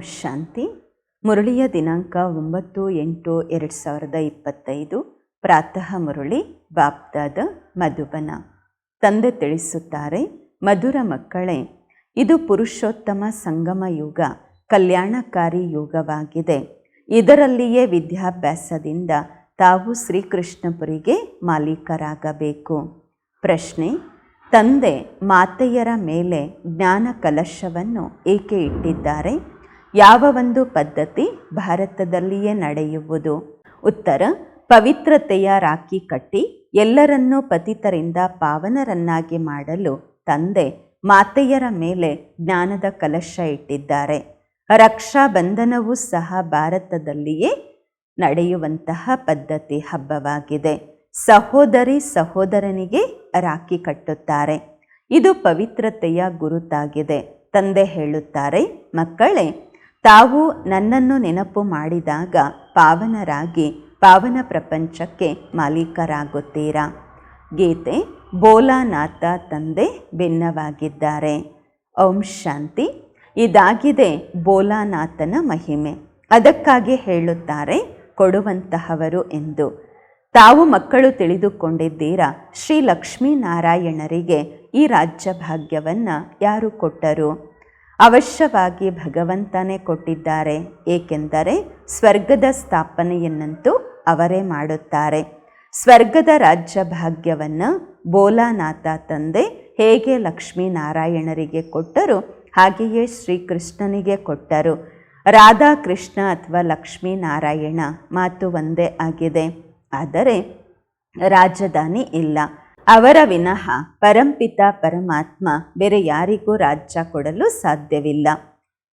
ಶಾಂತಿ. ಮುರಳಿಯ ದಿನಾಂಕ ಒಂಬತ್ತು ಎಂಟು ಎರಡು ಸಾವಿರದ ಇಪ್ಪತ್ತೈದು. ಪ್ರಾತಃ ಮುರಳಿ, ಬಾಪ್ದಾದ ಮಧುಬನ. ತಂದೆ ತಿಳಿಸುತ್ತಾರೆ, ಮಧುರ ಮಕ್ಕಳೇ, ಇದು ಪುರುಷೋತ್ತಮ ಸಂಗಮ ಯುಗ, ಕಲ್ಯಾಣಕಾರಿ ಯುಗವಾಗಿದೆ. ಇದರಲ್ಲಿಯೇ ವಿದ್ಯಾಭ್ಯಾಸದಿಂದ ತಾವು ಶ್ರೀಕೃಷ್ಣಪುರಿಗೆ ಮಾಲೀಕರಾಗಬೇಕು. ಪ್ರಶ್ನೆ, ತಂದೆ, ಮಾತೆಯರ ಮೇಲೆ ಜ್ಞಾನ ಕಲಶವನ್ನು ಏಕೆ ಇಟ್ಟಿದ್ದಾರೆ? ಯಾವ ಒಂದು ಪದ್ಧತಿ ಭಾರತದಲ್ಲಿಯೇ ನಡೆಯುವುದು? ಉತ್ತರ, ಪವಿತ್ರತೆಯ ರಾಖಿ ಕಟ್ಟಿ ಎಲ್ಲರನ್ನೂ ಪತಿತರಿಂದ ಪಾವನರನ್ನಾಗಿ ಮಾಡಲು ತಂದೆ ಮಾತೆಯರ ಮೇಲೆ ಜ್ಞಾನದ ಕಲಶ ಇಟ್ಟಿದ್ದಾರೆ. ರಕ್ಷಾ ಬಂಧನವೂ ಸಹ ಭಾರತದಲ್ಲಿಯೇ ನಡೆಯುವಂತಹ ಪದ್ಧತಿ ಹಬ್ಬವಾಗಿದೆ. ಸಹೋದರಿ ಸಹೋದರನಿಗೆ ರಾಖಿ ಕಟ್ಟುತ್ತಾರೆ. ಇದು ಪವಿತ್ರತೆಯ ಗುರುತಾಗಿದೆ. ತಂದೆ ಹೇಳುತ್ತಾರೆ, ಮಕ್ಕಳೇ ತಾವು ನನ್ನನ್ನು ನೆನಪು ಮಾಡಿದಾಗ ಪಾವನರಾಗಿ ಪಾವನ ಪ್ರಪಂಚಕ್ಕೆ ಮಾಲೀಕರಾಗುತ್ತೀರಾ? ಗೀತೆ, ಬೋಲಾನಾಥ ತಂದೆ ಭಿನ್ನವಾಗಿದ್ದಾರೆ ಓಂ ಶಾಂತಿ. ಇದಾಗಿದೆ ಬೋಲಾನಾಥನ ಮಹಿಮೆ. ಅದಕ್ಕಾಗಿ ಹೇಳುತ್ತಾರೆ, ಕೊಡುವಂತಹವರು ಎಂದು. ತಾವು ಮಕ್ಕಳು ತಿಳಿದುಕೊಂಡಿದ್ದೀರಾ? ಶ್ರೀ ಲಕ್ಷ್ಮೀನಾರಾಯಣರಿಗೆ ಈ ರಾಜ್ಯ ಭಾಗ್ಯವನ್ನು ಯಾರು ಕೊಟ್ಟರು? ಅವಶ್ಯವಾಗಿ ಭಗವಂತನೇ ಕೊಟ್ಟಿದ್ದಾರೆ, ಏಕೆಂದರೆ ಸ್ವರ್ಗದ ಸ್ಥಾಪನೆಯನ್ನಂತೂ ಅವರೇ ಮಾಡುತ್ತಾರೆ. ಸ್ವರ್ಗದ ರಾಜ್ಯ ಭಾಗ್ಯವನ್ನು ಬೋಲಾನಾಥ ತಂದೆ ಹೇಗೆ ಲಕ್ಷ್ಮೀನಾರಾಯಣರಿಗೆ ಕೊಟ್ಟರು, ಹಾಗೆಯೇ ಶ್ರೀಕೃಷ್ಣನಿಗೆ ಕೊಟ್ಟರು. ರಾಧಾಕೃಷ್ಣ ಅಥವಾ ಲಕ್ಷ್ಮೀನಾರಾಯಣ ಮಾತು ಒಂದೇ ಆಗಿದೆ. ಆದರೆ ರಾಜಧಾನಿ ಇಲ್ಲ. ಅವರ ವಿನಃ ಪರಂಪಿತ ಪರಮಾತ್ಮ ಬೇರೆ ಯಾರಿಗೂ ರಾಜ್ಯ ಕೊಡಲು ಸಾಧ್ಯವಿಲ್ಲ.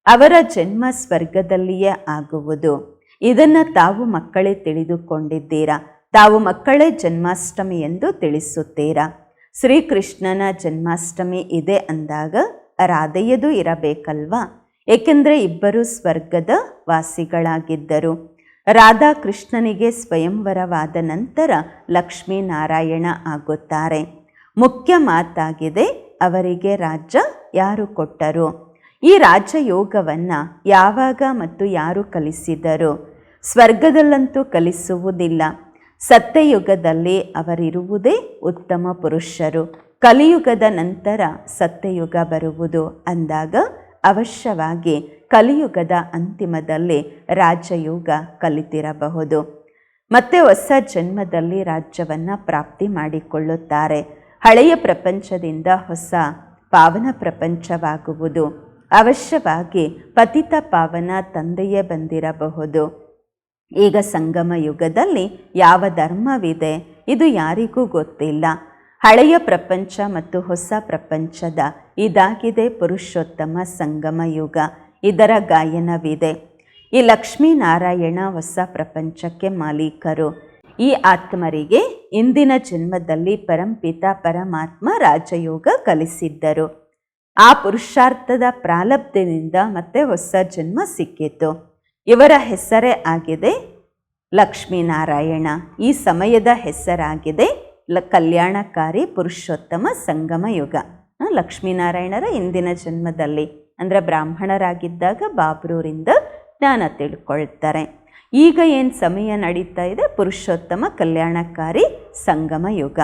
ಅವರ ಜನ್ಮ ಸ್ವರ್ಗದಲ್ಲಿಯೇ ಆಗುವುದು. ಇದನ್ನು ತಾವು ಮಕ್ಕಳೇ ತಿಳಿದುಕೊಂಡಿದ್ದೀರಾ? ತಾವು ಮಕ್ಕಳೇ ಜನ್ಮಾಷ್ಟಮಿ ಎಂದು ತಿಳಿಸುತ್ತೀರಾ? ಶ್ರೀಕೃಷ್ಣನ ಜನ್ಮಾಷ್ಟಮಿ ಇದೆ ಅಂದಾಗ ರಾಧೆಯದು ಇರಬೇಕಲ್ವಾ? ಏಕೆಂದರೆ ಇಬ್ಬರು ಸ್ವರ್ಗದ ವಾಸಿಗಳಾಗಿದ್ದರು. ರಾಧಾಕೃಷ್ಣನಿಗೆ ಸ್ವಯಂವರವಾದ ನಂತರ ಲಕ್ಷ್ಮೀನಾರಾಯಣ ಆಗುತ್ತಾರೆ. ಮುಖ್ಯ ಮಾತಾಗಿದೆ, ಅವರಿಗೆ ರಾಜ್ಯ ಯಾರು ಕೊಟ್ಟರು? ಈ ರಾಜಯೋಗವನ್ನು ಯಾವಾಗ ಮತ್ತು ಯಾರು ಕಲಿಸಿದರು? ಸ್ವರ್ಗದಲ್ಲಂತೂ ಕಲಿಸುವುದಿಲ್ಲ. ಸತ್ಯಯುಗದಲ್ಲಿ ಅವರಿರುವುದೇ ಉತ್ತಮ ಪುರುಷರು. ಕಲಿಯುಗದ ನಂತರ ಸತ್ಯಯುಗ ಬರುವುದು ಅಂದಾಗ ಅವಶ್ಯವಾಗಿ ಕಲಿಯುಗದ ಅಂತಿಮದಲ್ಲಿ ರಾಜಯೋಗ ಕಲಿತಿರಬಹುದು. ಮತ್ತೆ ಹೊಸ ಜನ್ಮದಲ್ಲಿ ರಾಜ್ಯವನ್ನು ಪ್ರಾಪ್ತಿ ಮಾಡಿಕೊಳ್ಳುತ್ತಾರೆ. ಹಳೆಯ ಪ್ರಪಂಚದಿಂದ ಹೊಸ ಪಾವನ ಪ್ರಪಂಚವಾಗುವುದು. ಅವಶ್ಯವಾಗಿ ಪತಿತ ಪಾವನ ತಂದೆಯೇ ಬಂದಿರಬಹುದು. ಈಗ ಸಂಗಮ ಯುಗದಲ್ಲಿ ಯಾವ ಧರ್ಮವಿದೆ, ಇದು ಯಾರಿಗೂ ಗೊತ್ತಿಲ್ಲ. ಹಳೆಯ ಪ್ರಪಂಚ ಮತ್ತು ಹೊಸ ಪ್ರಪಂಚದ ಇದಾಗಿದೆ ಪುರುಷೋತ್ತಮ ಸಂಗಮ ಯುಗ. ಇದರ ಗಾಯನವಿದೆ. ಈ ಲಕ್ಷ್ಮೀನಾರಾಯಣ ಹೊಸ ಪ್ರಪಂಚಕ್ಕೆ ಮಾಲೀಕರು. ಈ ಆತ್ಮರಿಗೆ ಇಂದಿನ ಜನ್ಮದಲ್ಲಿ ಪರಂಪಿತ ಪರಮಾತ್ಮ ರಾಜಯೋಗ ಕಲಿಸಿದ್ದರು. ಆ ಪುರುಷಾರ್ಥದ ಪ್ರಾಲಬ್ಧದಿಂದ ಮತ್ತೆ ಹೊಸ ಜನ್ಮ ಸಿಕ್ಕಿತು. ಇವರ ಹೆಸರೇ ಆಗಿದೆ ಲಕ್ಷ್ಮೀನಾರಾಯಣ. ಈ ಸಮಯದ ಹೆಸರಾಗಿದೆ ಲ ಕಲ್ಯಾಣಕಾರಿ ಪುರುಷೋತ್ತಮ ಸಂಗಮ ಯುಗ ಲಕ್ಷ್ಮೀನಾರಾಯಣರ ಇಂದಿನ ಜನ್ಮದಲ್ಲಿ. ಅಂದರೆ ಬ್ರಾಹ್ಮಣರಾಗಿದ್ದಾಗ ಬಾಬ್ರೂರಿಂದ ಜ್ಞಾನ ತಿಳ್ಕೊಳ್ತಾರೆ. ಈಗ ಏನು ಸಮಯ ನಡೀತಾ ಇದೆ? ಪುರುಷೋತ್ತಮ ಕಲ್ಯಾಣಕಾರಿ ಸಂಗಮ ಯುಗ.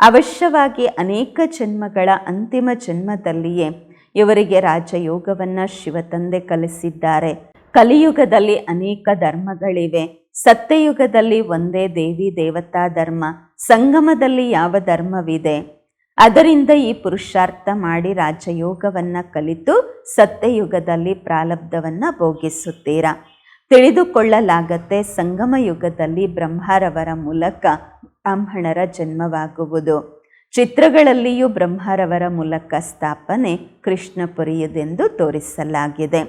ಅವಶ್ಯವಾಗಿ ಅನೇಕ ಜನ್ಮಗಳ ಅಂತಿಮ ಜನ್ಮದಲ್ಲಿಯೇ ಇವರಿಗೆ ರಾಜಯೋಗವನ್ನು ಶಿವತಂದೆ ಕಲಿಸಿದ್ದಾರೆ. ಕಲಿಯುಗದಲ್ಲಿ ಅನೇಕ ಧರ್ಮಗಳಿವೆ. ಸತ್ಯಯುಗದಲ್ಲಿ ಒಂದೇ ದೇವಿ ದೇವತಾ ಧರ್ಮ. ಸಂಗಮದಲ್ಲಿ ಯಾವ ಧರ್ಮವಿದೆ? ಅದರಿಂದ ಈ ಪುರುಷಾರ್ಥ ಮಾಡಿ ರಾಜಯೋಗವನ್ನು ಕಲಿತು ಸತ್ಯಯುಗದಲ್ಲಿ ಪ್ರಾಲಬ್ಧವನ್ನು ಭೋಗಿಸುತ್ತೀರಾ? ತಿಳಿದುಕೊಳ್ಳಲಾಗತ್ತೆ ಸಂಗಮ ಯುಗದಲ್ಲಿ ಬ್ರಹ್ಮರವರ ಮೂಲಕ ಬ್ರಾಹ್ಮಣರ ಜನ್ಮವಾಗುವುದು. ಚಿತ್ರಗಳಲ್ಲಿಯೂ ಬ್ರಹ್ಮರವರ ಮೂಲಕ ಸ್ಥಾಪನೆ ಕೃಷ್ಣಪುರಿಯದೆಂದು ತೋರಿಸಲಾಗಿದೆ.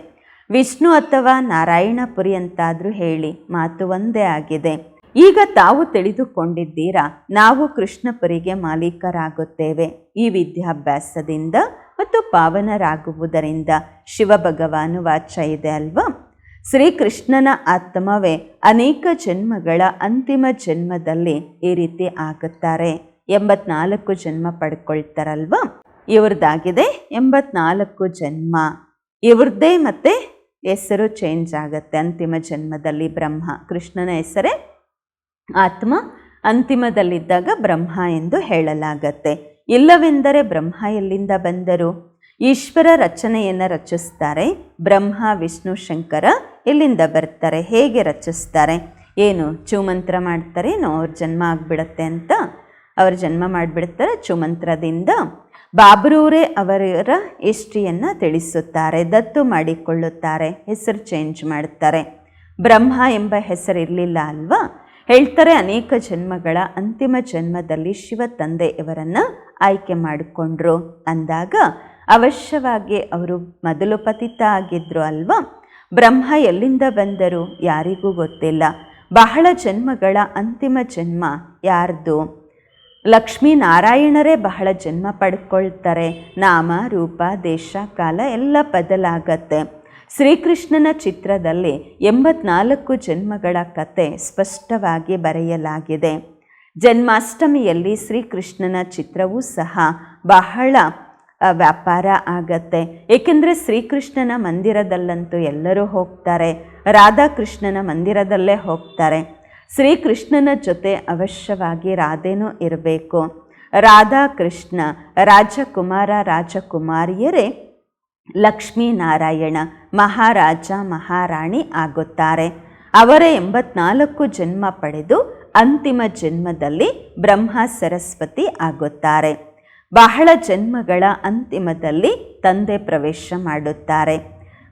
ವಿಷ್ಣು ಅಥವಾ ನಾರಾಯಣಪುರಿ ಅಂತಾದರೂ ಹೇಳಿ, ಮಾತು ಒಂದೇ ಆಗಿದೆ. ಈಗ ತಾವು ತಿಳಿದುಕೊಂಡಿದ್ದೀರಾ, ನಾವು ಕೃಷ್ಣಪುರಿಗೆ ಮಾಲೀಕರಾಗುತ್ತೇವೆ. ಈ ವಿದ್ಯಾಭ್ಯಾಸದಿಂದ ಮತ್ತು ಪಾವನರಾಗುವುದರಿಂದ ಶಿವ ಭಗವಾನು ವಾಚ ಇದೆ ಅಲ್ವಾ? ಶ್ರೀಕೃಷ್ಣನ ಆತ್ಮವೇ ಅನೇಕ ಜನ್ಮಗಳ ಅಂತಿಮ ಜನ್ಮದಲ್ಲಿ ಈ ರೀತಿ ಆಗುತ್ತಾರೆ. ಎಂಬತ್ನಾಲ್ಕು ಜನ್ಮ ಪಡ್ಕೊಳ್ತಾರಲ್ವಾ? ಇವ್ರದ್ದಾಗಿದೆ ಎಂಬತ್ನಾಲ್ಕು ಜನ್ಮ. ಇವ್ರದ್ದೇ ಮತ್ತೆ ಹೆಸರು ಚೇಂಜ್ ಆಗುತ್ತೆ ಅಂತಿಮ ಜನ್ಮದಲ್ಲಿ ಬ್ರಹ್ಮ. ಕೃಷ್ಣನ ಹೆಸರೇ ಆತ್ಮ ಅಂತಿಮದಲ್ಲಿದ್ದಾಗ ಬ್ರಹ್ಮ ಎಂದು ಹೇಳಲಾಗತ್ತೆ. ಇಲ್ಲವೆಂದರೆ ಬ್ರಹ್ಮ ಎಲ್ಲಿಂದ ಬಂದರು? ಈಶ್ವರ ರಚನೆಯನ್ನು ರಚಿಸ್ತಾರೆ, ಬ್ರಹ್ಮ, ವಿಷ್ಣು, ಶಂಕರ ಎಲ್ಲಿಂದ ಬರ್ತಾರೆ, ಹೇಗೆ ರಚಿಸ್ತಾರೆ? ಏನು, ಚುಮಂತ್ರ ಮಾಡ್ತಾರೆ, ಏನೋ ಅವ್ರ ಜನ್ಮ ಆಗಿಬಿಡತ್ತೆ ಅಂತ? ಅವ್ರ ಜನ್ಮ ಮಾಡಿಬಿಡ್ತಾರೆ ಚುಮಂತ್ರದಿಂದ. ಬಾಬ್ರೂರೇ ಅವರ ಹಿಸ್ಟ್ರಿಯನ್ನು ತಿಳಿಸುತ್ತಾರೆ, ದತ್ತು ಮಾಡಿಕೊಳ್ಳುತ್ತಾರೆ, ಹೆಸರು ಚೇಂಜ್ ಮಾಡ್ತಾರೆ. ಬ್ರಹ್ಮ ಎಂಬ ಹೆಸರಿರಲಿಲ್ಲ ಅಲ್ವಾ? ಹೇಳ್ತಾರೆ ಅನೇಕ ಜನ್ಮಗಳ ಅಂತಿಮ ಜನ್ಮದಲ್ಲಿ ಶಿವ ತಂದೆಯವರನ್ನು ಆಯ್ಕೆ ಮಾಡಿಕೊಂಡ್ರು. ಅಂದಾಗ ಅವಶ್ಯವಾಗಿ ಅವರು ಮೊದಲು ಪತಿತ ಆಗಿದ್ರು ಅಲ್ವಾ? ಬ್ರಹ್ಮ ಎಲ್ಲಿಂದ ಬಂದರು ಯಾರಿಗೂ ಗೊತ್ತಿಲ್ಲ. ಬಹಳ ಜನ್ಮಗಳ ಅಂತಿಮ ಜನ್ಮ ಯಾರ್ದು? ಲಕ್ಷ್ಮೀನಾರಾಯಣರೇ ಬಹಳ ಜನ್ಮ ಪಡ್ಕೊಳ್ತಾರೆ. ನಾಮ, ರೂಪ, ದೇಶ, ಕಾಲ ಎಲ್ಲ ಬದಲಾಗತ್ತೆ. ಶ್ರೀಕೃಷ್ಣನ ಚಿತ್ರದಲ್ಲಿ ಎಂಬತ್ನಾಲ್ಕು ಜನ್ಮಗಳ ಕತೆ ಸ್ಪಷ್ಟವಾಗಿ ಬರೆಯಲಾಗಿದೆ. ಜನ್ಮಾಷ್ಟಮಿಯಲ್ಲಿ ಶ್ರೀಕೃಷ್ಣನ ಚಿತ್ರವೂ ಸಹ ಬಹಳ ವ್ಯಾಪಾರ ಆಗತ್ತೆ. ಏಕೆಂದರೆ ಶ್ರೀಕೃಷ್ಣನ ಮಂದಿರದಲ್ಲಂತೂ ಎಲ್ಲರೂ ಹೋಗ್ತಾರೆ. ರಾಧಾಕೃಷ್ಣನ ಮಂದಿರದಲ್ಲೇ ಹೋಗ್ತಾರೆ. ಶ್ರೀಕೃಷ್ಣನ ಜೊತೆ ಅವಶ್ಯವಾಗಿ ರಾಧೆನೂ ಇರಬೇಕು. ರಾಧಾಕೃಷ್ಣ ರಾಜಕುಮಾರ ರಾಜಕುಮಾರಿಯರೇ ಲಕ್ಷ್ಮೀನಾರಾಯಣ ಮಹಾರಾಜ, ಮಹಾರಾಣಿ ಆಗುತ್ತಾರೆ. ಅವರ ಎಂಬತ್ನಾಲ್ಕು ಜನ್ಮ ಪಡೆದು ಅಂತಿಮ ಜನ್ಮದಲ್ಲಿ ಬ್ರಹ್ಮ ಸರಸ್ವತಿ ಆಗುತ್ತಾರೆ. ಬಹಳ ಜನ್ಮಗಳ ಅಂತಿಮದಲ್ಲಿ ತಂದೆ ಪ್ರವೇಶ ಮಾಡುತ್ತಾರೆ.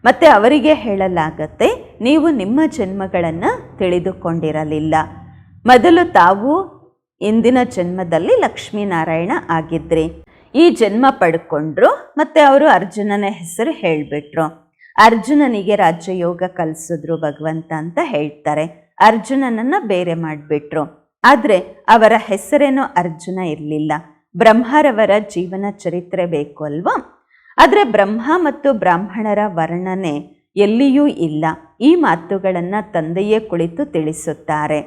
ಮತ್ತು ಅವರಿಗೆ ಹೇಳಲಾಗತ್ತೆ, ನೀವು ನಿಮ್ಮ ಜನ್ಮಗಳನ್ನು ತಿಳಿದುಕೊಂಡಿರಲಿಲ್ಲ. ಮೊದಲು ತಾವು ಇಂದಿನ ಜನ್ಮದಲ್ಲಿ ಲಕ್ಷ್ಮೀನಾರಾಯಣ ಆಗಿದ್ರಿ. ಈ ಜನ್ಮ ಪಡ್ಕೊಂಡ್ರು, ಮತ್ತು ಅವರು ಅರ್ಜುನನ ಹೆಸರು ಹೇಳಿಬಿಟ್ರು. ಅರ್ಜುನನಿಗೆ ರಾಜ್ಯಯೋಗ ಕಲಿಸಿದ್ರು ಭಗವಂತ ಅಂತ ಹೇಳ್ತಾರೆ. ಅರ್ಜುನನನ್ನ ಬೇರೆ ಮಾಡಿಬಿಟ್ರು. ಆದರೆ ಅವರ ಹೆಸರೇನೋ ಅರ್ಜುನ ಇರಲಿಲ್ಲ. ಬ್ರಹ್ಮರವರ ಜೀವನ ಚರಿತ್ರೆ ಬೇಕು ಅಲ್ವಾ? ಆದರೆ ಬ್ರಹ್ಮ ಮತ್ತು ಬ್ರಾಹ್ಮಣರ ವರ್ಣನೆ ಎಲ್ಲಿಯೂ ಇಲ್ಲ. ಈ ಮಾತುಗಳನ್ನು ತಂದೆಯೇ ಕುಳಿತು ತಿಳಿಸುತ್ತಾರೆ.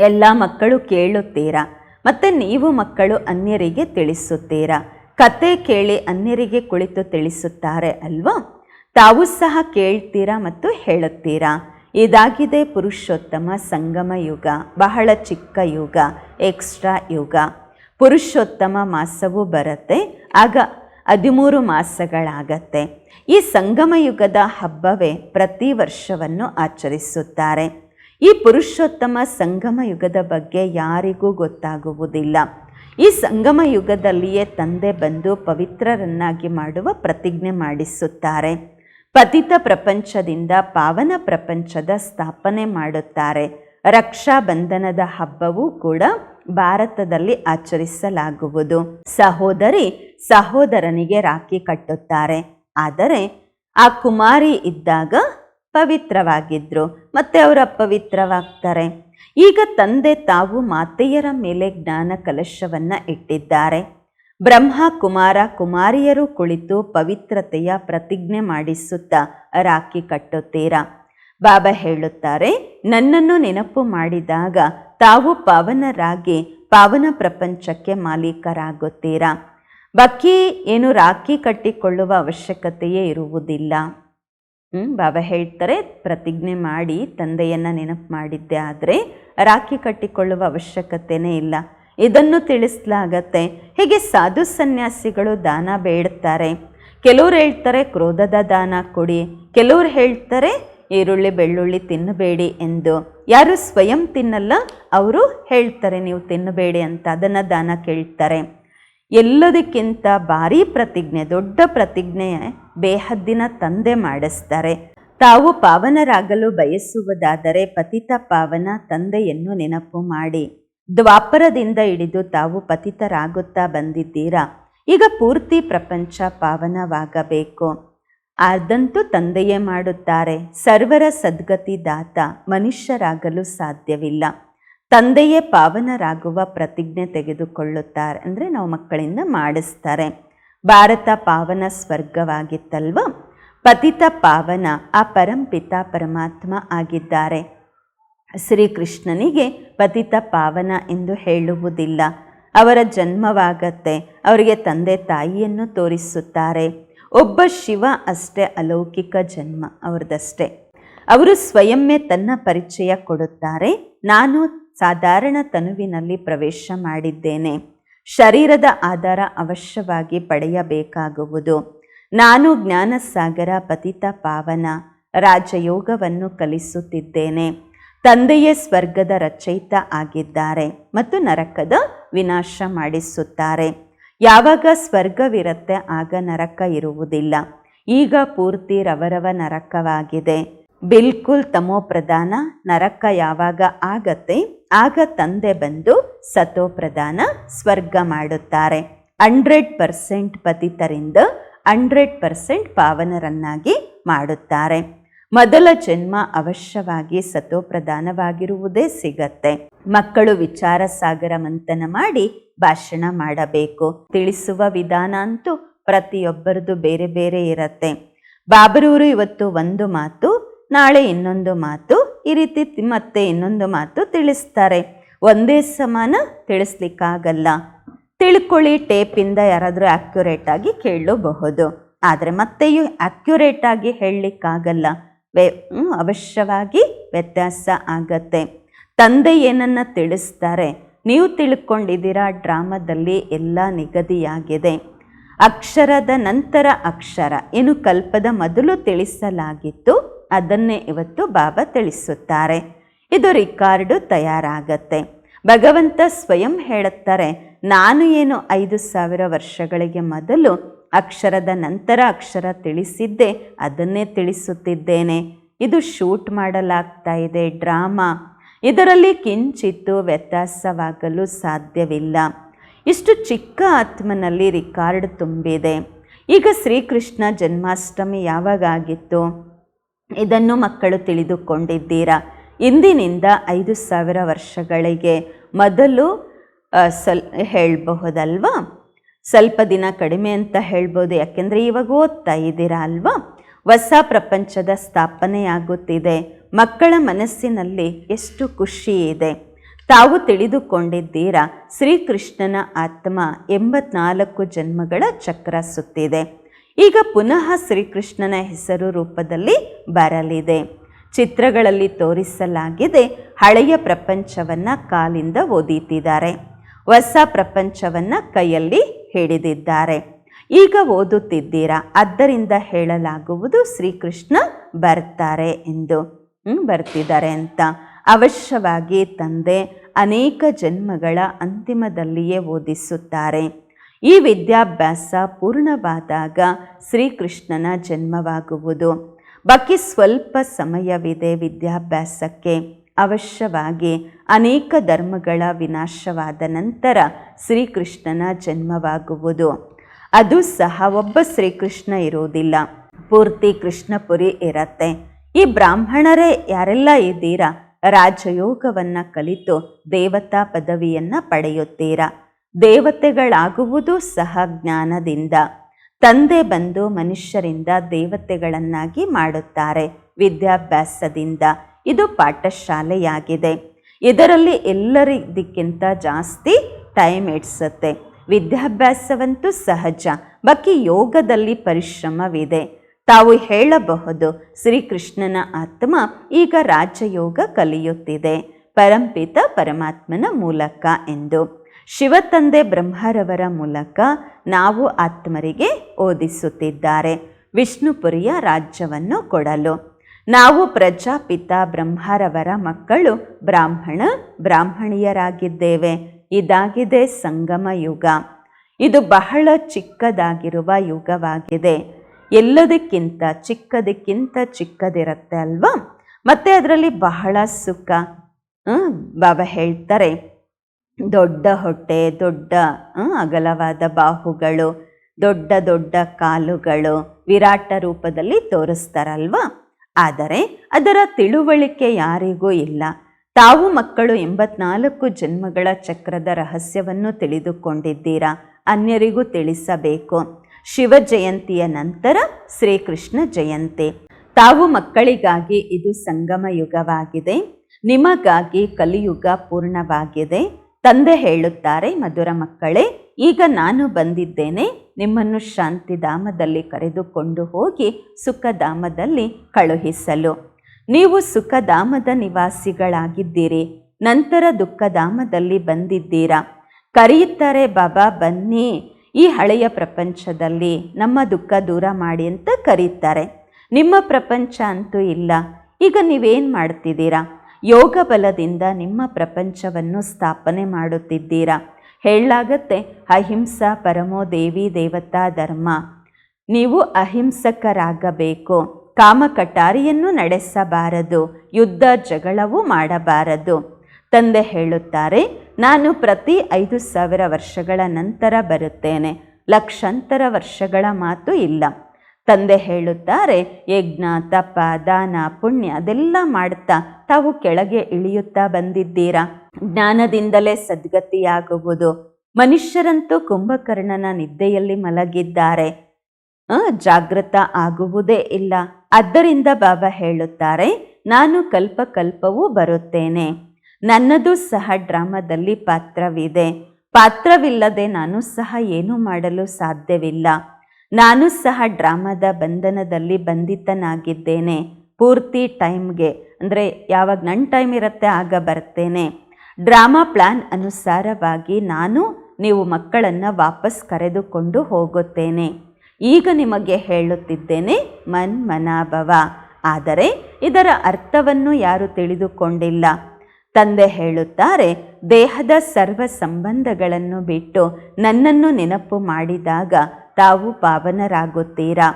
ಎಲ್ಲ ಮಕ್ಕಳು ಕೇಳುತ್ತೀರಾ? ಮತ್ತು ನೀವು ಮಕ್ಕಳು ಅನ್ಯರಿಗೆ ತಿಳಿಸುತ್ತೀರಾ? ಕತೆ ಕೇಳಿ ಅನ್ಯರಿಗೆ ಕುಳಿತು ತಿಳಿಸುತ್ತಾರೆ ಅಲ್ವಾ? ತಾವು ಸಹ ಕೇಳ್ತೀರಾ ಮತ್ತು ಹೇಳುತ್ತೀರಾ? ಇದಾಗಿದೆ ಪುರುಷೋತ್ತಮ ಸಂಗಮ ಯುಗ, ಬಹಳ ಚಿಕ್ಕ ಯುಗ ಎಕ್ಸ್ಟ್ರಾ ಯುಗ. ಪುರುಷೋತ್ತಮ ಮಾಸವೂ ಬರುತ್ತೆ, ಆಗ ಹದಿಮೂರು ಮಾಸಗಳಾಗತ್ತೆ. ಈ ಸಂಗಮ ಯುಗದ ಹಬ್ಬವೇ ಪ್ರತಿ ವರ್ಷವನ್ನು ಆಚರಿಸುತ್ತಾರೆ. ಈ ಪುರುಷೋತ್ತಮ ಸಂಗಮ ಯುಗದ ಬಗ್ಗೆ ಯಾರಿಗೂ ಗೊತ್ತಾಗುವುದಿಲ್ಲ. ಈ ಸಂಗಮ ಯುಗದಲ್ಲಿಯೇ ತಂದೆ ಬಂದು ಪವಿತ್ರರನ್ನಾಗಿ ಮಾಡುವ ಪ್ರತಿಜ್ಞೆ ಮಾಡಿಸುತ್ತಾರೆ. ಪತಿತ ಪ್ರಪಂಚದಿಂದ ಪಾವನ ಪ್ರಪಂಚದ ಸ್ಥಾಪನೆ ಮಾಡುತ್ತಾರೆ. ರಕ್ಷಾ ಬಂಧನದ ಹಬ್ಬವೂ ಕೂಡ ಭಾರತದಲ್ಲಿ ಆಚರಿಸಲಾಗುವುದು. ಸಹೋದರಿ ಸಹೋದರನಿಗೆ ರಾಖಿ ಕಟ್ಟುತ್ತಾರೆ. ಆದರೆ ಆ ಕುಮಾರಿ ಇದ್ದಾಗ ಪವಿತ್ರವಾಗಿದ್ರು, ಮತ್ತೆ ಅವರು ಅಪವಿತ್ರವಾಗ್ತಾರೆ. ಈಗ ತಂದೆ ತಾವು ಮಾತೆಯರ ಮೇಲೆ ಜ್ಞಾನ ಕಲಶವನ್ನು ಇಟ್ಟಿದ್ದಾರೆ. ಬ್ರಹ್ಮ ಕುಮಾರ ಕುಮಾರಿಯರು ಕುಳಿತು ಪವಿತ್ರತೆಯ ಪ್ರತಿಜ್ಞೆ ಮಾಡಿಸುತ್ತಾ ರಾಖಿ ಕಟ್ಟುತ್ತೀರಾ. ಬಾಬಾ ಹೇಳುತ್ತಾರೆ, ನನ್ನನ್ನು ನೆನಪು ಮಾಡಿದಾಗ ತಾವು ಪಾವನರಾಗಿ ಪಾವನ ಪ್ರಪಂಚಕ್ಕೆ ಮಾಲೀಕರಾಗುತ್ತೀರಾ. ಬಕ್ಕಿ ಏನು ರಾಖಿ ಕಟ್ಟಿಕೊಳ್ಳುವ ಅವಶ್ಯಕತೆಯೇ ಇರುವುದಿಲ್ಲ. ಹ್ಞೂ ಬಾಬಾ ಹೇಳ್ತಾರೆ, ಪ್ರತಿಜ್ಞೆ ಮಾಡಿ ತಂದೆಯನ್ನು ನೆನಪು ಮಾಡಿದ್ದೆ ಆದರೆ ರಾಖಿ ಕಟ್ಟಿಕೊಳ್ಳುವ ಅವಶ್ಯಕತೆಯೇ ಇಲ್ಲ. ಇದನ್ನು ತಿಳಿಸಲಾಗತ್ತೆ. ಹೀಗೆ ಸಾಧು ಸನ್ಯಾಸಿಗಳು ದಾನ ಬೇಡ್ತಾರೆ. ಕೆಲವ್ರು ಹೇಳ್ತಾರೆ, ಕ್ರೋಧದ ದಾನ ಕೊಡಿ. ಕೆಲವ್ರು ಹೇಳ್ತಾರೆ, ಈರುಳ್ಳಿ, ಬೆಳ್ಳುಳ್ಳಿ ತಿನ್ನಬೇಡಿ ಎಂದು. ಯಾರು ಸ್ವಯಂ ತಿನ್ನಲ್ಲ, ಅವರು ಹೇಳ್ತಾರೆ, ನೀವು ತಿನ್ನಬೇಡಿ ಅಂತ ಅದನ್ನು ದಾನ ಕೇಳ್ತಾರೆ. ಎಲ್ಲದಕ್ಕಿಂತ ಭಾರಿ ಪ್ರತಿಜ್ಞೆ, ದೊಡ್ಡ ಪ್ರತಿಜ್ಞೆ ಬೇಹದ್ದಿನ ತಂದೆ ಮಾಡಿಸ್ತಾರೆ. ತಾವು ಪಾವನರಾಗಲು ಬಯಸುವುದಾದರೆ ಪತಿತ ಪಾವನ ತಂದೆಯನ್ನು ನೆನಪು ಮಾಡಿ. ದ್ವಾಪರದಿಂದ ಹಿಡಿದು ತಾವು ಪತಿತರಾಗುತ್ತಾ ಬಂದಿದ್ದೀರಾ? ಈಗ ಪೂರ್ತಿ ಪ್ರಪಂಚ ಪಾವನವಾಗಬೇಕು. ಅದಂತೂ ತಂದೆಯೇ ಮಾಡುತ್ತಾರೆ. ಸರ್ವರ ಸದ್ಗತಿ ದಾತ, ಮನುಷ್ಯರಾಗಲು ಸಾಧ್ಯವಿಲ್ಲ. ತಂದೆಯೇ ಪಾವನರಾಗುವ ಪ್ರತಿಜ್ಞೆ ತೆಗೆದುಕೊಳ್ಳುತ್ತಾರೆ ಅಂದರೆ ನಾವು ಮಕ್ಕಳಿಂದ ಮಾಡಿಸ್ತಾರೆ. ಭಾರತ ಪಾವನ ಸ್ವರ್ಗವಾಗಿತ್ತಲ್ವ? ಪತಿತ ಪಾವನ, ಆ ಪರಂಪಿತ ಪರಮಾತ್ಮ ಆಗಿದ್ದಾರೆ. ಶ್ರೀಕೃಷ್ಣನಿಗೆ ಪತಿತ ಪಾವನ ಎಂದು ಹೇಳುವುದಿಲ್ಲ. ಅವರ ಜನ್ಮವಾಗತ್ತೆ, ಅವರಿಗೆ ತಂದೆ ತಾಯಿಯನ್ನು ತೋರಿಸುತ್ತಾರೆ. ಒಬ್ಬ ಶಿವ ಅಷ್ಟೇ ಅಲೌಕಿಕ ಜನ್ಮ ಅವ್ರದ್ದಷ್ಟೇ ಅವರು ಸ್ವಯಂಮೇ ತನ್ನ ಪರಿಚಯ ಕೊಡುತ್ತಾರೆ. ನಾನು ಸಾಧಾರಣ ತನುವಿನಲ್ಲಿ ಪ್ರವೇಶ ಮಾಡಿದ್ದೇನೆ. ಶರೀರದ ಆಧಾರ ಅವಶ್ಯವಾಗಿ ಪಡೆಯಬೇಕಾಗುವುದು. ನಾನು ಜ್ಞಾನಸಾಗರ ಪತಿತ ಪಾವನ ರಾಜಯೋಗವನ್ನು ಕಲಿಸುತ್ತಿದ್ದೇನೆ. ತಂದೆಯೇ ಸ್ವರ್ಗದ ರಚಯಿತ ಆಗಿದ್ದಾರೆ ಮತ್ತು ನರಕದ ವಿನಾಶ ಮಾಡಿಸುತ್ತಾರೆ. ಯಾವಾಗ ಸ್ವರ್ಗವಿರುತ್ತೆ ಆಗ ನರಕ ಇರುವುದಿಲ್ಲ. ಈಗ ಪೂರ್ತಿ ರವರವ ನರಕವಾಗಿದೆ. ಬಿಲ್ಕುಲ್ ತಮೋ ಪ್ರಧಾನ ನರಕ ಯಾವಾಗ ಆಗತ್ತೆ ಆಗ ತಂದೆ ಬಂದು ಸತೋ ಪ್ರಧಾನ ಸ್ವರ್ಗ ಮಾಡುತ್ತಾರೆ. ಹಂಡ್ರೆಡ್ ಪರ್ಸೆಂಟ್ ಪತಿತರಿಂದ ಹಂಡ್ರೆಡ್ ಪರ್ಸೆಂಟ್ ಪಾವನರನ್ನಾಗಿ ಮಾಡುತ್ತಾರೆ. ಮೊದಲ ಜನ್ಮ ಅವಶ್ಯವಾಗಿ ಸತೋಪ್ರಧಾನವಾಗಿರುವುದೇ ಸಿಗತ್ತೆ. ಮಕ್ಕಳು ವಿಚಾರ ಸಾಗರ ಮಂಥನ ಮಾಡಿ ಭಾಷಣ ಮಾಡಬೇಕು. ತಿಳಿಸುವ ವಿಧಾನ ಅಂತೂ ಪ್ರತಿಯೊಬ್ಬರದು ಬೇರೆ ಬೇರೆ ಇರತ್ತೆ. ಬಾಬರೂರು ಇವತ್ತು ಒಂದು ಮಾತು, ನಾಳೆ ಇನ್ನೊಂದು ಮಾತು, ಈ ರೀತಿ ಮತ್ತೆ ಇನ್ನೊಂದು ಮಾತು ತಿಳಿಸ್ತಾರೆ. ಒಂದೇ ಸಮಾನ ತಿಳಿಸ್ಲಿಕ್ಕಾಗಲ್ಲ. ತಿಳ್ಕೊಳ್ಳಿ ಟೇಪಿಂದ ಯಾರಾದರೂ ಆಕ್ಯುರೇಟ್ ಆಗಿ ಕೇಳಬಹುದು. ಆದರೆ ಮತ್ತೆಯೂ ಆಕ್ಯುರೇಟ್ ಆಗಿ ಹೇಳಲಿಕ್ಕಾಗಲ್ಲ. ಹ್ಮ್, ಅವಶ್ಯವಾಗಿ ವ್ಯತ್ಯಾಸ ಆಗತ್ತೆ. ತಂದೆ ಏನನ್ನ ತಿಳಿಸ್ತಾರೆ? ನೀವು ತಿಳ್ಕೊಂಡಿದ್ದೀರಾ? ಡ್ರಾಮಾದಲ್ಲಿ ಎಲ್ಲ ನಿಗದಿಯಾಗಿದೆ. ಅಕ್ಷರದ ನಂತರ ಅಕ್ಷರ. ಏನು ಕಲ್ಪದ ಮೊದಲು ತಿಳಿಸಲಾಗಿತ್ತು. ಅದನ್ನೇ ಇವತ್ತು ಬಾಬಾ ತಿಳಿಸುತ್ತಾರೆ. ಇದು ರಿಕಾರ್ಡು ತಯಾರಾಗತ್ತೆ. ಭಗವಂತ ಸ್ವಯಂ ಹೇಳುತ್ತಾರೆ ನಾನು ಏನು ಐದು ಸಾವಿರ ವರ್ಷಗಳಿಗೆ ಮೊದಲು ಅಕ್ಷರದ ನಂತರ ಅಕ್ಷರ ತಿಳಿಸಿದ್ದೆ, ಅದನ್ನೇ ತಿಳಿಸುತ್ತಿದ್ದೇನೆ. ಇದು ಶೂಟ್ ಮಾಡಲಾಗ್ತಾ ಇದೆ ಡ್ರಾಮಾ. ಇದರಲ್ಲಿ ಕಿಂಚಿತ್ತು ವ್ಯತ್ಯಾಸವಾಗಲು ಸಾಧ್ಯವಿಲ್ಲ. ಇಷ್ಟು ಚಿಕ್ಕ ಆತ್ಮನಲ್ಲಿ ರಿಕಾರ್ಡ್ ತುಂಬಿದೆ. ಈಗ ಶ್ರೀಕೃಷ್ಣ ಜನ್ಮಾಷ್ಟಮಿ ಯಾವಾಗ ಆಗಿತ್ತು ಇದನ್ನು ಮಕ್ಕಳು ತಿಳಿದುಕೊಂಡಿದ್ದೀರಾ? ಇಂದಿನಿಂದ ಐದು ಸಾವಿರ ವರ್ಷಗಳಿಗೆ. ಮೊದಲು ಸಲ್, ಹೇಳಬಹುದಲ್ವಾ? ಸ್ವಲ್ಪ ದಿನ ಕಡಿಮೆ ಅಂತ ಹೇಳ್ಬೋದು. ಯಾಕೆಂದರೆ ಇವಾಗ ಓದ್ತಾ ಇದ್ದೀರಾ ಅಲ್ವಾ? ಹೊಸ ಪ್ರಪಂಚದ ಸ್ಥಾಪನೆಯಾಗುತ್ತಿದೆ ಮಕ್ಕಳ ಮನಸ್ಸಿನಲ್ಲಿ ಎಷ್ಟು ಖುಷಿ ಇದೆ. ತಾವು ತಿಳಿದುಕೊಂಡಿದ್ದೀರಾ, ಶ್ರೀಕೃಷ್ಣನ ಆತ್ಮ ಎಂಬತ್ನಾಲ್ಕು ಜನ್ಮಗಳ ಚಕ್ರ ಸುತ್ತಿದೆ. ಈಗ ಪುನಃ ಶ್ರೀಕೃಷ್ಣನ ಹೆಸರು ರೂಪದಲ್ಲಿ ಬರಲಿದೆ. ಚಿತ್ರಗಳಲ್ಲಿ ತೋರಿಸಲಾಗಿದೆ, ಹಳೆಯ ಪ್ರಪಂಚವನ್ನು ಕಾಲಿಂದ ಓದಿತಿದ್ದಾರೆ ಹೊಸ ಪ್ರಪಂಚವನ್ನು ಕೈಯಲ್ಲಿ ಹಿಡಿದಿದ್ದಾರೆ ಈಗ ಓದುತ್ತಿದ್ದೀರಾ? ಆದ್ದರಿಂದ ಹೇಳಲಾಗುವುದು ಶ್ರೀಕೃಷ್ಣ ಬರ್ತಾರೆ ಎಂದು. ಬರ್ತಿದ್ದಾರೆ ಅಂತ. ಅವಶ್ಯವಾಗಿ ತಂದೆ ಅನೇಕ ಜನ್ಮಗಳ ಅಂತಿಮದಲ್ಲಿಯೇ ಓದಿಸುತ್ತಾರೆ. ಈ ವಿದ್ಯಾಭ್ಯಾಸ ಪೂರ್ಣವಾದಾಗ ಶ್ರೀಕೃಷ್ಣನ ಜನ್ಮವಾಗುವುದು. ಬಾಕಿ ಸ್ವಲ್ಪ ಸಮಯವಿದೆ ವಿದ್ಯಾಭ್ಯಾಸಕ್ಕೆ. ಅವಶ್ಯವಾಗಿ ಅನೇಕ ಧರ್ಮಗಳ ವಿನಾಶವಾದ ನಂತರ ಶ್ರೀಕೃಷ್ಣನ ಜನ್ಮವಾಗುವುದು. ಅದು ಸಹ ಒಬ್ಬ ಶ್ರೀಕೃಷ್ಣ ಇರುವುದಿಲ್ಲ. ಪೂರ್ತಿ ಕೃಷ್ಣಪುರಿ ಇರತ್ತೆ. ಈ ಬ್ರಾಹ್ಮಣರೇ ಯಾರೆಲ್ಲ ಇದ್ದೀರಾ? ರಾಜಯೋಗವನ್ನು ಕಲಿತು ದೇವತಾ ಪದವಿಯನ್ನು ಪಡೆಯುತ್ತೀರಾ? ದೇವತೆಗಳಾಗುವುದು ಸಹ ಜ್ಞಾನದಿಂದ. ತಂದೆ ಬಂದು ಮನುಷ್ಯರಿಂದ ದೇವತೆಗಳನ್ನಾಗಿ ಮಾಡುತ್ತಾರೆ ವಿದ್ಯಾಭ್ಯಾಸದಿಂದ. ಇದು ಪಾಠಶಾಲೆಯಾಗಿದೆ. ಇದರಲ್ಲಿ ಎಲ್ಲರಿಗಿಂತ ಜಾಸ್ತಿ ಟೈಮ್ ಇಡ್ಸತ್ತೆ. ವಿದ್ಯಾಭ್ಯಾಸವಂತೂ ಸಹಜ. ಬಾಕಿ ಯೋಗದಲ್ಲಿ ಪರಿಶ್ರಮವಿದೆ. ತಾವು ಹೇಳಬಹುದು, ಶ್ರೀಕೃಷ್ಣನ ಆತ್ಮ ಈಗ ರಾಜಯೋಗ ಕಲಿಯುತ್ತಿದೆ. ಪರಂಪಿತ ಪರಮಾತ್ಮನ ಮೂಲಕ ಎಂದು. ಶಿವತಂದೆ ಬ್ರಹ್ಮರವರ ಮೂಲಕ ನಾವು ಆತ್ಮರಿಗೆ ಓದಿಸುತ್ತಿದ್ದಾರೆ. ವಿಷ್ಣುಪುರಿಯ ರಾಜ್ಯವನ್ನು ಕೊಡಲು. ನಾವು ಪ್ರಜಾಪಿತ ಬ್ರಹ್ಮರವರ ಮಕ್ಕಳು ಬ್ರಾಹ್ಮಣ ಬ್ರಾಹ್ಮಣಿಯರಾಗಿದ್ದೇವೆ. ಇದಾಗಿದೆ ಸಂಗಮ ಯುಗ. ಇದು ಬಹಳ ಚಿಕ್ಕದಾಗಿರುವ ಯುಗವಾಗಿದೆ. ಎಲ್ಲದಕ್ಕಿಂತ ಚಿಕ್ಕದಕ್ಕಿಂತ ಚಿಕ್ಕದಿರುತ್ತೆ ಅಲ್ವಾ? ಮತ್ತೆ ಅದರಲ್ಲಿ ಬಹಳ ಸುಖ ಬಾಬಾ ಹೇಳ್ತಾರೆ. ದೊಡ್ಡ ಹೊಟ್ಟೆ, ದೊಡ್ಡ ಅಗಲವಾದ ಬಾಹುಗಳು, ದೊಡ್ಡ ದೊಡ್ಡ ಕಾಲುಗಳು ವಿರಾಟ ರೂಪದಲ್ಲಿ ತೋರಿಸ್ತಾರಲ್ವಾ? ಆದರೆ ಅದರ ತಿಳುವಳಿಕೆ ಯಾರಿಗೂ ಇಲ್ಲ. ತಾವು ಮಕ್ಕಳು ಎಂಬತ್ನಾಲ್ಕು ಜನ್ಮಗಳ ಚಕ್ರದ ರಹಸ್ಯವನ್ನು ತಿಳಿದುಕೊಂಡಿದ್ದೀರಾ? ಅನ್ಯರಿಗೂ ತಿಳಿಸಬೇಕು. ಶಿವ ಜಯಂತಿಯ ನಂತರ ಶ್ರೀಕೃಷ್ಣ ಜಯಂತಿ. ತಾವು ಮಕ್ಕಳಿಗಾಗಿ ಇದು ಸಂಗಮ ಯುಗವಾಗಿದೆ. ನಿಮಗಾಗಿ ಕಲಿಯುಗ ಪೂರ್ಣವಾಗಿದೆ. ತಂದೆ ಹೇಳುತ್ತಾರೆ, ಮಧುರ ಮಕ್ಕಳೇ ಈಗ ನಾನು ಬಂದಿದ್ದೇನೆ ನಿಮ್ಮನ್ನು ಶಾಂತಿಧಾಮದಲ್ಲಿ ಕರೆದುಕೊಂಡು ಹೋಗಿ ಸುಖಧಾಮದಲ್ಲಿ ಕಳುಹಿಸಲು. ನೀವು ಸುಖಧಾಮದ ನಿವಾಸಿಗಳಾಗಿದ್ದೀರಿ. ನಂತರ ದುಃಖಧಾಮದಲ್ಲಿ ಬಂದಿದ್ದೀರಾ? ಕರೆಯುತ್ತಾರೆ, ಬಾಬಾ, ಬನ್ನಿ. ಈ ಹಳೆಯ ಪ್ರಪಂಚದಲ್ಲಿ ನಮ್ಮ ದುಃಖ ದೂರ ಮಾಡಿ ಅಂತ ಕರೀತಾರೆ ನಿಮ್ಮ ಪ್ರಪಂಚ ಅಂತೂ ಇಲ್ಲ. ಈಗ ನೀವೇನು ಮಾಡ್ತಿದ್ದೀರಾ? ಯೋಗ ಬಲದಿಂದ ನಿಮ್ಮ ಪ್ರಪಂಚವನ್ನು ಸ್ಥಾಪನೆ ಮಾಡುತ್ತಿದ್ದೀರಾ? ಹೇಳಲಾಗತ್ತೆ. ಅಹಿಂಸಾ ಪರಮೋ ದೇವಿ ದೇವತಾ ಧರ್ಮ. ನೀವು ಅಹಿಂಸಕರಾಗಬೇಕು. ಕಾಮ ಕಟಾರಿಯನ್ನು ನಡೆಸಬಾರದು. ಯುದ್ಧ ಜಗಳವು ಮಾಡಬಾರದು. ತಂದೆ ಹೇಳುತ್ತಾರೆ, ನಾನು ಪ್ರತಿ ಐದು ಸಾವಿರ ವರ್ಷಗಳ ನಂತರ ಬರುತ್ತೇನೆ. ಲಕ್ಷಾಂತರ ವರ್ಷಗಳ ಮಾತು ಇಲ್ಲ. ತಂದೆ ಹೇಳುತ್ತಾರೆ, ಯಜ್ಞ, ತಪ, ದಾನ, ಪುಣ್ಯ ಅದೆಲ್ಲ ಮಾಡ್ತಾ ತಾವು ಕೆಳಗೆ ಇಳಿಯುತ್ತಾ ಬಂದಿದ್ದೀರಾ? ಜ್ಞಾನದಿಂದಲೇ ಸದ್ಗತಿಯಾಗುವುದು. ಮನುಷ್ಯರಂತೂ ಕುಂಭಕರ್ಣನ ನಿದ್ದೆಯಲ್ಲಿ ಮಲಗಿದ್ದಾರೆ. ಜಾಗೃತ ಆಗುವುದೇ ಇಲ್ಲ. ಆದ್ದರಿಂದ ಬಾಬಾ ಹೇಳುತ್ತಾರೆ, ನಾನು ಕಲ್ಪ ಕಲ್ಪವೂ ಬರುತ್ತೇನೆ. ನನ್ನದು ಸಹ ಡ್ರಾಮಾದಲ್ಲಿ ಪಾತ್ರವಿದೆ. ಪಾತ್ರವಿಲ್ಲದೆ ನಾನು ಸಹ ಏನು ಮಾಡಲು ಸಾಧ್ಯವಿಲ್ಲ. ನಾನು ಸಹ ಡ್ರಾಮಾದ ಬಂಧನದಲ್ಲಿ ಬಂಧಿತನಾಗಿದ್ದೇನೆ. ಪೂರ್ತಿ ಟೈಮ್ಗೆ, ಅಂದರೆ ಯಾವಾಗ ನನ್ನ ಟೈಮ್ ಇರುತ್ತೆ ಆಗ ಬರ್ತೇನೆ. ಡ್ರಾಮಾ ಪ್ಲ್ಯಾನ್ ಅನುಸಾರವಾಗಿ ನಾನು ನೀವು ಮಕ್ಕಳನ್ನು ವಾಪಸ್ ಕರೆದುಕೊಂಡು ಹೋಗುತ್ತೇನೆ. ಈಗ ನಿಮಗೆ ಹೇಳುತ್ತಿದ್ದೇನೆ, ಮನ್ ಮನಾಭವ. ಆದರೆ ಇದರ ಅರ್ಥವನ್ನು ಯಾರು ತಿಳಿದುಕೊಂಡಿಲ್ಲ. ತಂದೆ ಹೇಳುತ್ತಾರೆ, ದೇಹದ ಸರ್ವ ಸಂಬಂಧಗಳನ್ನು ಬಿಟ್ಟು ನನ್ನನ್ನು ನೆನಪು ಮಾಡಿದಾಗ ತಾವು ಪಾವನರಾಗುತ್ತೀರಾ?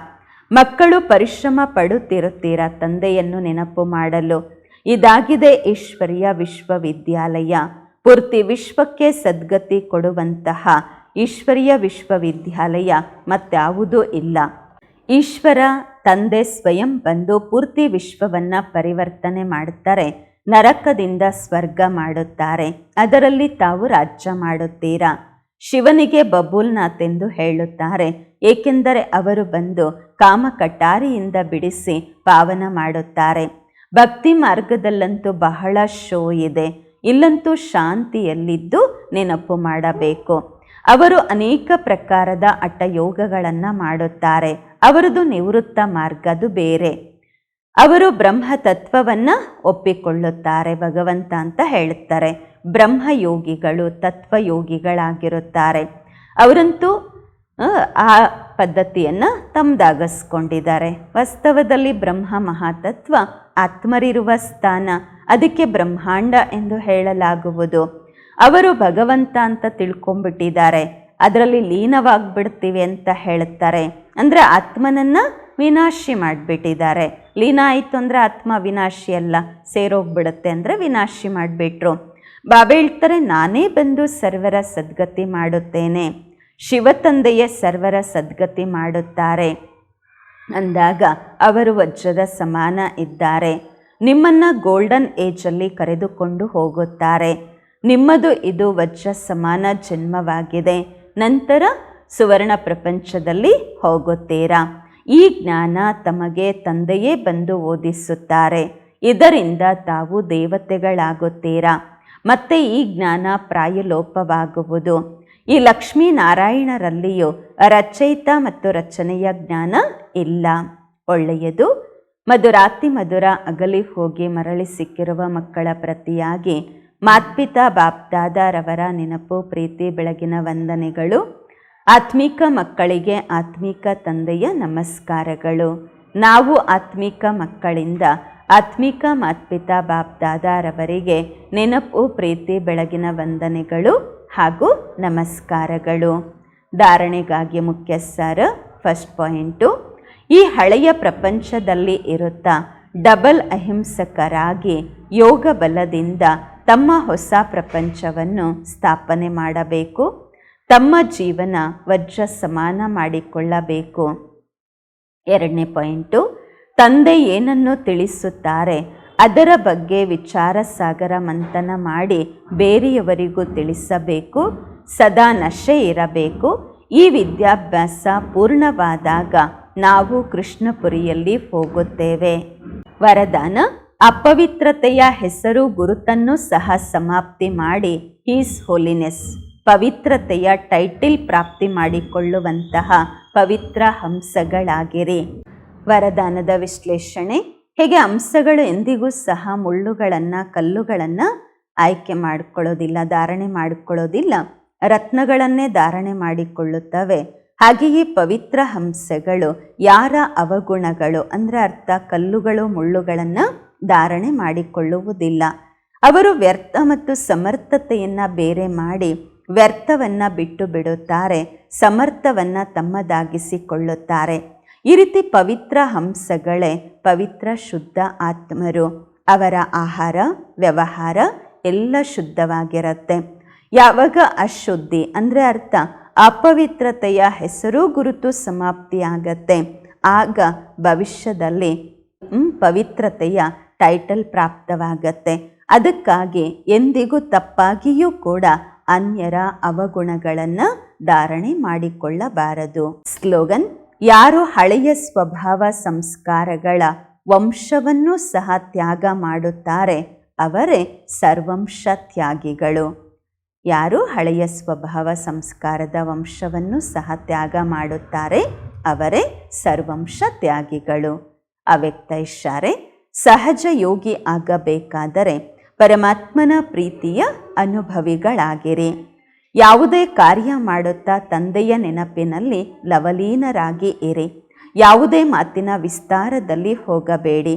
ಮಕ್ಕಳು ಪರಿಶ್ರಮ ಪಡುತ್ತಿರುತ್ತೀರಾ ತಂದೆಯನ್ನು ನೆನಪು ಮಾಡಲು? ಇದಾಗಿದೆ ಈಶ್ವರ್ಯ ವಿಶ್ವವಿದ್ಯಾಲಯ. ಪೂರ್ತಿ ವಿಶ್ವಕ್ಕೆ ಸದ್ಗತಿ ಕೊಡುವಂತಹ ಈಶ್ವರ್ಯ ವಿಶ್ವವಿದ್ಯಾಲಯ ಮತ್ತಾವುದೂ ಇಲ್ಲ. ಈಶ್ವರ ತಂದೆ ಸ್ವಯಂ ಬಂದು ಪೂರ್ತಿ ವಿಶ್ವವನ್ನು ಪರಿವರ್ತನೆ ಮಾಡುತ್ತಾರೆ, ನರಕದಿಂದ ಸ್ವರ್ಗ ಮಾಡುತ್ತಾರೆ. ಅದರಲ್ಲಿ ತಾವು ರಾಜ್ಯ ಮಾಡುತ್ತೀರಾ? ಶಿವನಿಗೆ ಬಬೂಲ್ನಾಥ್ ಎಂದು ಹೇಳುತ್ತಾರೆ, ಏಕೆಂದರೆ ಅವರು ಬಂದು ಕಾಮ ಕಟಾರಿಯಿಂದ ಬಿಡಿಸಿ ಪಾವನ ಮಾಡುತ್ತಾರೆ. ಭಕ್ತಿ ಮಾರ್ಗದಲ್ಲಂತೂ ಬಹಳ ಶೋ ಇದೆ. ಇಲ್ಲಂತೂ ಶಾಂತಿಯಲ್ಲಿದ್ದು ನೆನಪು ಮಾಡಬೇಕು. ಅವರು ಅನೇಕ ಪ್ರಕಾರದ ಅಟ್ಟಯೋಗಗಳನ್ನು ಮಾಡುತ್ತಾರೆ. ಅವರದು ನಿವೃತ್ತ ಮಾರ್ಗ ಅದು ಬೇರೆ. ಅವರು ಬ್ರಹ್ಮ ತತ್ವವನ್ನು ಒಪ್ಪಿಕೊಳ್ಳುತ್ತಾರೆ ಭಗವಂತ ಅಂತ ಹೇಳುತ್ತಾರೆ ಬ್ರಹ್ಮಯೋಗಿಗಳು ತತ್ವಯೋಗಿಗಳಾಗಿರುತ್ತಾರೆ. ಅವರಂತೂ, ಆ ಪದ್ಧತಿಯನ್ನು ತಮ್ಮದಾಗಿಸ್ಕೊಂಡಿದ್ದಾರೆ ವಾಸ್ತವದಲ್ಲಿ ಬ್ರಹ್ಮ ಮಹಾತತ್ವ ಆತ್ಮರಿರುವ ಸ್ಥಾನ, ಅದಕ್ಕೆ ಬ್ರಹ್ಮಾಂಡ ಎಂದು ಹೇಳಲಾಗುವುದು. ಅವರು ಭಗವಂತ ಅಂತ ತಿಳ್ಕೊಂಡ್ಬಿಟ್ಟಿದ್ದಾರೆ. ಅದರಲ್ಲಿ ಲೀನವಾಗ್ಬಿಡ್ತೀವಿ ಅಂತ ಹೇಳ್ತಾರೆ. ಅಂದರೆ ಆತ್ಮನನ್ನು ವಿನಾಶಿ ಮಾಡಿಬಿಟ್ಟಿದ್ದಾರೆ. ಲೀನ ಆಯಿತು ಅಂದರೆ ಆತ್ಮ ವಿನಾಶಿ ಅಲ್ಲ, ಸೇರೋಗ್ಬಿಡುತ್ತೆ ಅಂದರೆ ವಿನಾಶಿ ಮಾಡಿಬಿಟ್ರು. ಬಾಬ ಹೇಳ್ತಾರೆ, ನಾನೇ ಬಂದು ಸರ್ವರ ಸದ್ಗತಿ ಮಾಡುತ್ತೇನೆ. ಶಿವತಂದೆಯ ಸರ್ವರ ಸದ್ಗತಿ ಮಾಡುತ್ತಾರೆ. ಅಂದಾಗ ಅವರು ವಜ್ರದ ಸಮಾನ ಇದ್ದಾರೆ. ನಿಮ್ಮನ್ನು ಗೋಲ್ಡನ್ ಏಜಲ್ಲಿ ಕರೆದುಕೊಂಡು ಹೋಗುತ್ತಾರೆ. ನಿಮ್ಮದು ಇದು ವಜ್ರ ಸಮಾನ ಜನ್ಮವಾಗಿದೆ. ನಂತರ ಸುವರ್ಣ ಪ್ರಪಂಚದಲ್ಲಿ ಹೋಗುತ್ತೀರಾ? ಈ ಜ್ಞಾನ ತಮಗೆ ತಂದೆಯೇ ಬಂದು ಓದಿಸುತ್ತಾರೆ. ಇದರಿಂದ ತಾವು ದೇವತೆಗಳಾಗುತ್ತೀರಾ? ಮತ್ತೆ ಈ ಜ್ಞಾನ ಪ್ರಾಯಲೋಪವಾಗುವುದು. ಈ ಲಕ್ಷ್ಮೀನಾರಾಯಣರಲ್ಲಿಯೂ ರಚಯಿತ ಮತ್ತು ರಚನೆಯ ಜ್ಞಾನ ಇಲ್ಲ. ಒಳ್ಳೆಯದು. ಮಧುರಾತಿ ಮಧುರ ಅಗಲಿ ಹೋಗಿ ಮರಳಿ ಸಿಕ್ಕಿರುವ ಮಕ್ಕಳ ಪ್ರತಿಯಾಗಿ ಮಾತ್ಪಿತಾ ಬಾಪ್ದಾದಾರವರ ನೆನಪು, ಪ್ರೀತಿ, ಬೆಳಗಿನ ವಂದನೆಗಳು. ಆತ್ಮಿಕ ಮಕ್ಕಳಿಗೆ ಆತ್ಮಿಕ ತಂದೆಯ ನಮಸ್ಕಾರಗಳು. ನಾವು ಆತ್ಮಿಕ ಮಕ್ಕಳಿಂದ ಆತ್ಮಿಕ ಮಾತ್ಪಿತಾ ಬಾಪ್ದಾದಾರವರಿಗೆ ನೆನಪು, ಪ್ರೀತಿ, ಬೆಳಗಿನ ವಂದನೆಗಳು. ಹಾಗೂ ನಮಸ್ಕಾರಗಳು. ಧಾರಣೆಗಾಗಿ ಮುಖ್ಯ ಸರ್ ಫಸ್ಟ್ ಪಾಯಿಂಟು ಈ ಹಳೆಯ ಪ್ರಪಂಚದಲ್ಲಿ ಇರುತ್ತಾ ಡಬಲ್ ಅಹಿಂಸಕರಾಗಿ ಯೋಗ ಬಲದಿಂದ ತಮ್ಮ ಹೊಸ ಪ್ರಪಂಚವನ್ನು ಸ್ಥಾಪನೆ ಮಾಡಬೇಕು. ತಮ್ಮ ಜೀವನ ವಜ್ರ ಸಮಾನ ಮಾಡಿಕೊಳ್ಳಬೇಕು. ಎರಡನೇ ಪಾಯಿಂಟು ತಂದೆ ಏನನ್ನು ತಿಳಿಸುತ್ತಾರೆ? ಅದರ ಬಗ್ಗೆ ವಿಚಾರ ಸಾಗರ ಮಂಥನ ಮಾಡಿ ಬೇರೆಯವರಿಗೂ ತಿಳಿಸಬೇಕು, ಸದಾ ನಶೆ ಇರಬೇಕು. ಈ ವಿದ್ಯಾಭ್ಯಾಸ ಪೂರ್ಣವಾದಾಗ ನಾವು ಕೃಷ್ಣಪುರಿಯಲ್ಲಿ ಹೋಗುತ್ತೇವೆ. ವರದಾನ, ಅಪವಿತ್ರತೆಯ ಹೆಸರು ಗುರುತನ್ನು ಸಹ ಸಮಾಪ್ತಿ ಮಾಡಿ ಹೀಸ್ ಹೋಲಿನೆಸ್ ಪವಿತ್ರತೆಯ ಟೈಟಿಲ್ ಪ್ರಾಪ್ತಿ ಮಾಡಿಕೊಳ್ಳುವಂತಹ ಪವಿತ್ರ ಹಂಸಗಳಾಗಿರಿ. ವರದಾನದ ವಿಶ್ಲೇಷಣೆ ಹೇಗೆ ಹಂಸಗಳು ಎಂದಿಗೂ ಸಹ ಮುಳ್ಳುಗಳನ್ನು, ಕಲ್ಲುಗಳನ್ನು ಆಯ್ಕೆ ಮಾಡಿಕೊಳ್ಳೋದಿಲ್ಲ, ಧಾರಣೆ ಮಾಡಿಕೊಳ್ಳೋದಿಲ್ಲ, ರತ್ನಗಳನ್ನೇ ಧಾರಣೆ ಮಾಡಿಕೊಳ್ಳುತ್ತವೆ. ಹಾಗೆಯೇ ಪವಿತ್ರ ಹಂಸಗಳು, ಯಾರ ಅವಗುಣಗಳು, ಅಂದರೆ ಅರ್ಥ ಕಲ್ಲುಗಳು, ಮುಳ್ಳುಗಳನ್ನು ಧಾರಣೆ ಮಾಡಿಕೊಳ್ಳುವುದಿಲ್ಲ. ಅವರು ವ್ಯರ್ಥ ಮತ್ತು ಸಮರ್ಥತೆಯನ್ನು ಬೇರೆ ಮಾಡಿ ವ್ಯರ್ಥವನ್ನು ಬಿಟ್ಟು ಬಿಡುತ್ತಾರೆ, ಸಮರ್ಥವನ್ನು ತಮ್ಮದಾಗಿಸಿಕೊಳ್ಳುತ್ತಾರೆ. ಈ ರೀತಿ ಪವಿತ್ರ ಹಂಸಗಳೇ ಪವಿತ್ರ ಶುದ್ಧ ಆತ್ಮರು. ಅವರ ಆಹಾರ, ವ್ಯವಹಾರ ಎಲ್ಲ ಶುದ್ಧವಾಗಿರುತ್ತೆ. ಯಾವಾಗ ಅಶುದ್ಧಿ ಅಂದರೆ ಅರ್ಥ, ಅಪವಿತ್ರತೆಯ ಹೆಸರು ಗುರುತು ಸಮಾಪ್ತಿಯಾಗತ್ತೆ ಆಗ ಭವಿಷ್ಯದಲ್ಲಿ ಪವಿತ್ರತೆಯ ಟೈಟಲ್ ಪ್ರಾಪ್ತವಾಗತ್ತೆ. ಅದಕ್ಕಾಗಿ ಎಂದಿಗೂ ತಪ್ಪಾಗಿಯೂ ಕೂಡ ಅನ್ಯರ ಅವಗುಣಗಳನ್ನು ಧಾರಣೆ ಮಾಡಿಕೊಳ್ಳಬಾರದು. ಸ್ಲೋಗನ್ ಯಾರು ಹಳೆಯ ಸ್ವಭಾವ ಸಂಸ್ಕಾರಗಳ ವಂಶವನ್ನು ಸಹ ತ್ಯಾಗ ಮಾಡುತ್ತಾರೆ, ಅವರೇ ಸರ್ವಂಶ ತ್ಯಾಗಿಗಳು ಯಾರು ಹಳೆಯ ಸ್ವಭಾವ ಸಂಸ್ಕಾರದ ವಂಶವನ್ನು ಸಹ ತ್ಯಾಗ ಮಾಡುತ್ತಾರೆ, ಅವರೇ ಸರ್ವಂಶ ತ್ಯಾಗಿಗಳು ಅವ್ಯಕ್ತ ಇಶಾರೆ ಸಹಜ ಯೋಗಿ ಆಗಬೇಕಾದರೆ ಪರಮಾತ್ಮನ ಪ್ರೀತಿಯ ಅನುಭವಿಗಳಾಗಿರಿ. ಯಾವುದೇ ಕಾರ್ಯ ಮಾಡುತ್ತಾ ತಂದೆಯ ನೆನಪಿನಲ್ಲಿ ಲವಲೀನರಾಗಿ ಇರಿ. ಯಾವುದೇ ಮಾತಿನ ವಿಸ್ತಾರದಲ್ಲಿ ಹೋಗಬೇಡಿ.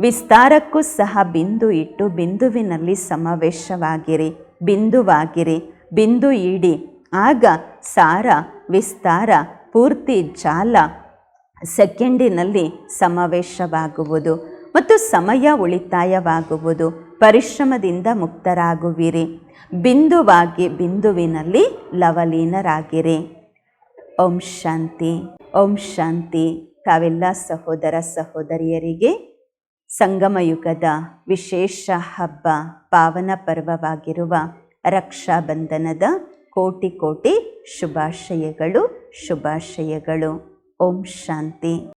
ವಿಸ್ತಾರಕ್ಕೂ ಸಹ ಬಿಂದು ಇಟ್ಟು ಬಿಂದುವಿನಲ್ಲಿ ಸಮಾವೇಶವಾಗಿರಿ. ಬಿಂದುವಾಗಿರಿ, ಬಿಂದು ಇಡಿ. ಆಗ ಸಾರ, ವಿಸ್ತಾರ, ಪೂರ್ತಿ ಜಾಲ ಸೆಕೆಂಡಿನಲ್ಲಿ ಸಮಾವೇಶವಾಗುವುದು ಮತ್ತು ಸಮಯ ಉಳಿತಾಯವಾಗುವುದು. ಪರಿಶ್ರಮದಿಂದ ಮುಕ್ತರಾಗುವಿರಿ. ಬಿಂದುವಾಗಿ ಬಿಂದುವಿನಲ್ಲಿ ಲವಲೀನರಾಗಿರಿ. ಓಂ ಶಾಂತಿ ಓಂ ಶಾಂತಿ. ತಾವೆಲ್ಲ ಸಹೋದರ ಸಹೋದರಿಯರಿಗೆ ಸಂಗಮಯುಗದ ವಿಶೇಷ ಹಬ್ಬ, ಪಾವನ ಪರ್ವವಾಗಿರುವ ರಕ್ಷಾಬಂಧನದ ಕೋಟಿ ಕೋಟಿ ಶುಭಾಶಯಗಳು ಶುಭಾಶಯಗಳು. ಓಂ ಶಾಂತಿ.